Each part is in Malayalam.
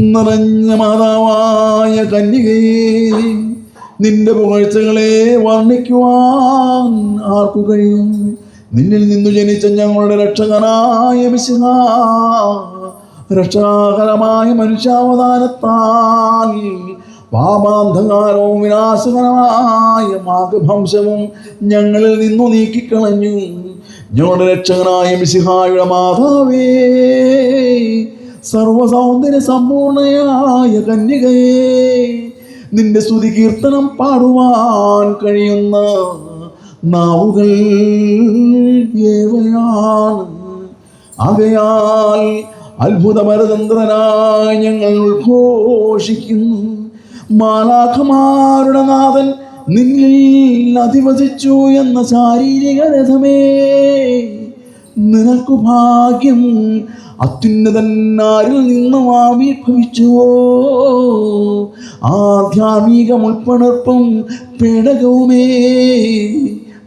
നിറഞ്ഞ മാതാവായ കന്യകയെ നിന്റെ പുകഴ്ചകളെ വർണിക്കുവാൻ ആർക്കു കഴിയും? നിന്നിൽ നിന്നു ജനിച്ച ഞങ്ങളുടെ രക്ഷകനായ വിശുദ്ധ രക്ഷാകരമായ മനുഷ്യാവതാരത്താൽ പാപാന്ധകാരവും വിനാശകരമായ മാതൃഭംശവും ഞങ്ങളിൽ നിന്നു നീക്കിക്കളഞ്ഞു. ഞങ്ങളുടെ രക്ഷകനായ മിശിഹായുടെ മാതാവേ സർവസൗന്ദര്യ സമ്പൂർണയായ കന്യകയെ നിന്റെ സ്തുതി കീർത്തനം പാടുവാൻ കഴിയുന്ന നാവുകൾ ഏവയാണ്. ആകയാൽ അത്ഭുതപരതന്ത്രനായി ഞങ്ങൾ ഉദ്ഘോഷിക്കുന്നു. മാലാഖമാരുടെ നാഥൻ നിന്നിൽ അധിവസിച്ചു എന്ന ശാരീരിക രഥമേ. നിനക്കു ഭാഗ്യം. അത്യുന്നതന്നാരിൽ നിന്നും ആവിർഭവിച്ചുവോ ആധ്യാത്മിക മുൾപ്പണർപ്പും പേടകവുമേ.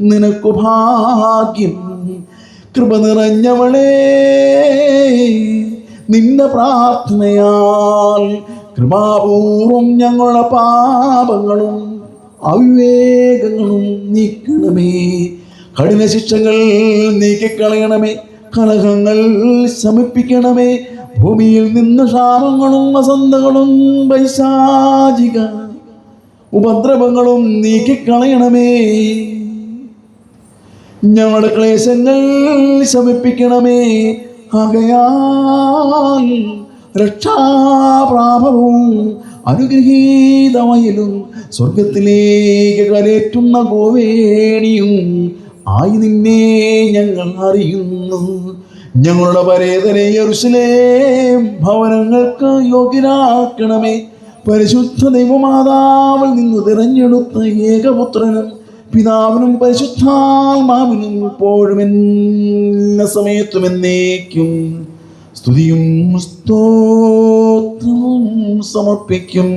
നിനക്കു ഭാഗ്യം. കൃപ നിറഞ്ഞവളേ നിന്റെ പ്രാർത്ഥനയാൽ കൃപാപൂർവം ഞങ്ങളുടെ പാപങ്ങളും അവിവേകങ്ങളും നീക്കണമേ. കഠിന ശിക്ഷകൾ നീക്കിക്കളയണമേ കലഹങ്ങൾ ശമിപ്പിക്കണമേ ഭൂമിയിൽ നിന്ന് ക്ഷാമങ്ങളും വസന്തകളും പൈശാചിക ഉപദ്രവങ്ങളും നീക്കിക്കളയണമേ. ഞങ്ങളുടെ ക്ലേശങ്ങൾ ശമിപ്പിക്കണമേ ആകയാൽ രക്ഷാപ്രാപവും അനുഗ്രഹീതമയിലും സ്വർഗത്തിലേക്ക് കരേറ്റുന്ന ഗോവേണിയും ആയി നിന്നെ ഞങ്ങൾ അറിയുന്നു. ഞങ്ങളുടെ പരേതനെ യെറുശലേം ഭവനങ്ങൾക്ക് യോഗ്യനാക്കണമേ പരിശുദ്ധ ദൈവമാതാവിൽ നിന്ന് തിരഞ്ഞെടുത്ത ഏകപുത്രനും പിതാവിനും പരിശുദ്ധാത്മാവിനും ഇപ്പോഴും എല്ലാ സമയത്തും എന്നേക്കും സ്തുതിയും സ്തോത്രവും സമർപ്പിക്കും.